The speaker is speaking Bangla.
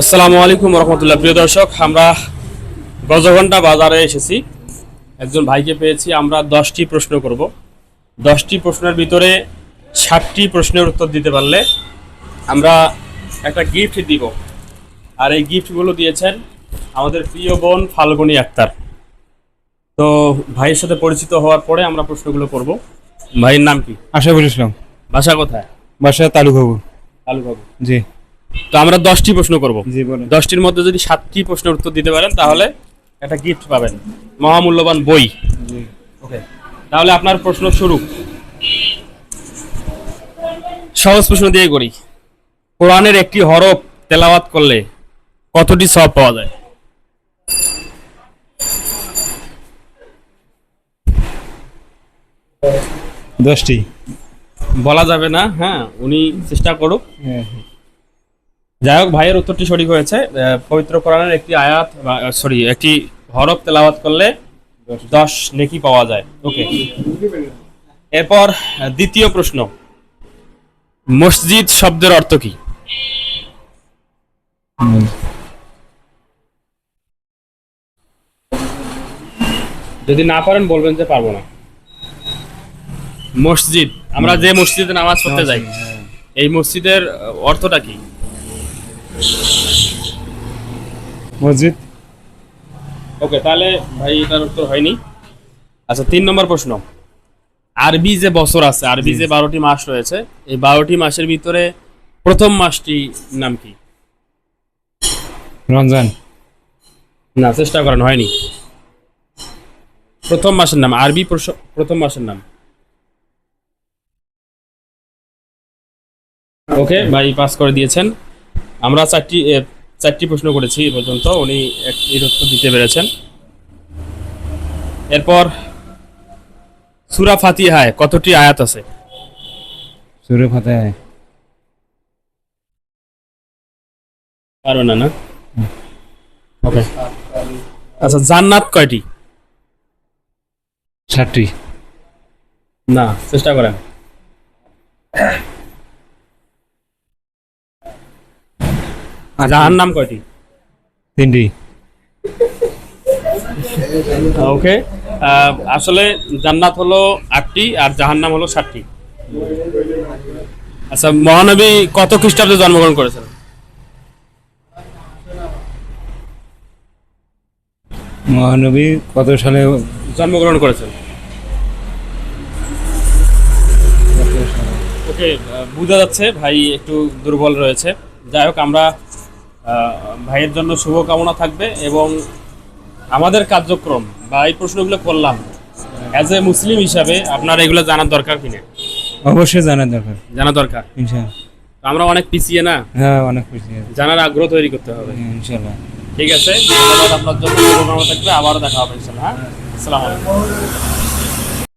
আসসালামু আলাইকুম রহমতুল্লাহ প্রিয় দর্শক আমরা গজঘন্টা বাজারে এসেছি। একজন ভাইকে পেয়েছি আমরা দশটি প্রশ্ন করব। দশটি প্রশ্নের ভিতরে ষাটটি প্রশ্নের উত্তর দিতে পারলে আমরা একটা গিফট দিব। আর এই গিফটগুলো দিয়েছেন আমাদের প্রিয় বোন ফাল্গুনী আক্তার। তো ভাইয়ের সাথে পরিচিত হওয়ার পরে আমরা প্রশ্নগুলো করব। ভাইয়ের নাম কি? আশাফুল ইসলাম। বাসা কোথায়? বাসা তালুকবাবু কালুবাবু জি। তো আমরা দশটি প্রশ্ন করব। দশটির মধ্যে যদি সাতটি প্রশ্নের উত্তর দিতে পারেন তাহলে একটা গিফট পাবেন। মহামূল্যবান বই। ওকে তাহলে আপনার প্রশ্ন শুরু। সহজ প্রশ্ন দিয়ে করি। কোরআনের একটি হরফ তেলাওয়াত করলে কতটি সব পাওয়া যায়? দশটি। বলা যাবে না হ্যাঁ উনি চেষ্টা করুক। হ্যাঁ। যাই হোক ভাইয়ের উত্তরটি সঠিক হয়েছে। পবিত্র কোরআনের একটি আয়াত সরি একটি হরফ তেলাওয়াত করলে দশ নেকি পাওয়া যায়। ওকে এরপর দ্বিতীয় প্রশ্ন। মসজিদ শব্দের অর্থ কি? যদি না পারেন বলবেন যে পারব না। মসজিদ আমরা যে মসজিদে নামাজ পড়তে যাই এই মসজিদের অর্থটা কি? মসজিদ? ওকে তাহলে ভাই এটার উত্তর হয়নি। আচ্ছা তিন নম্বর প্রশ্ন। আরবি যে বছর আছে আরবি যে বারোটি মাস রয়েছে এই বারোটি মাসের ভিতরে প্রথম মাসটি নাম কি? রমজান। না চেষ্টা করেন হয়নি। প্রথম মাসের নাম আরবি প্রথম মাসের নাম। ওকে ভাই পাস করে দিয়েছেন। আমরা চারটি চারটি প্রশ্ন করেছি এ পর্যন্ত উনি একটির উত্তর দিতে পেরেছেন। এরপর সুরা ফাতিহায় কতটি আয়াত আছে? সুরে পারো না না? ওকে। আচ্ছা জান্নাত কয়টি? ষাটটি না চেষ্টা করেন। জাহান নাম কয়টি? তিনটি। ওকে। আসলে জান্নাত হলো আটটি আর জাহান্নাম হলো ষাটটি আচ্ছা মহানবী কত খ্রিস্টাব্দে জন্মগ্রহণ করেছেন? মহানবী কত সালে জন্মগ্রহণ করেছেন? ওকে বোঝা যাচ্ছে ভাই একটু দুর্বল রয়েছে। যাই হোক আমরা ভাইয়ের জন্য শুভকামনা থাকবে এবং আমাদের কার্যক্রম বা এই প্রশ্নগুলো করলাম অ্যাজ এ মুসলিম হিসাবে আপনার এগুলো জানার দরকার কিনা? অবশ্যই জানার দরকার। জানা দরকার? আমরা অনেক পিছিয়ে না? হ্যাঁ অনেক পিছিয়ে জানার আগ্রহ তৈরি করতে হবে। ইনশাল্লাহ ঠিক আছে ধন্যবাদ আপনার জন্য শুভকামনা থাকবে আবারও দেখা হবে ইনশাল্লাহ হ্যাঁ? আসসালামু আলাইকুম।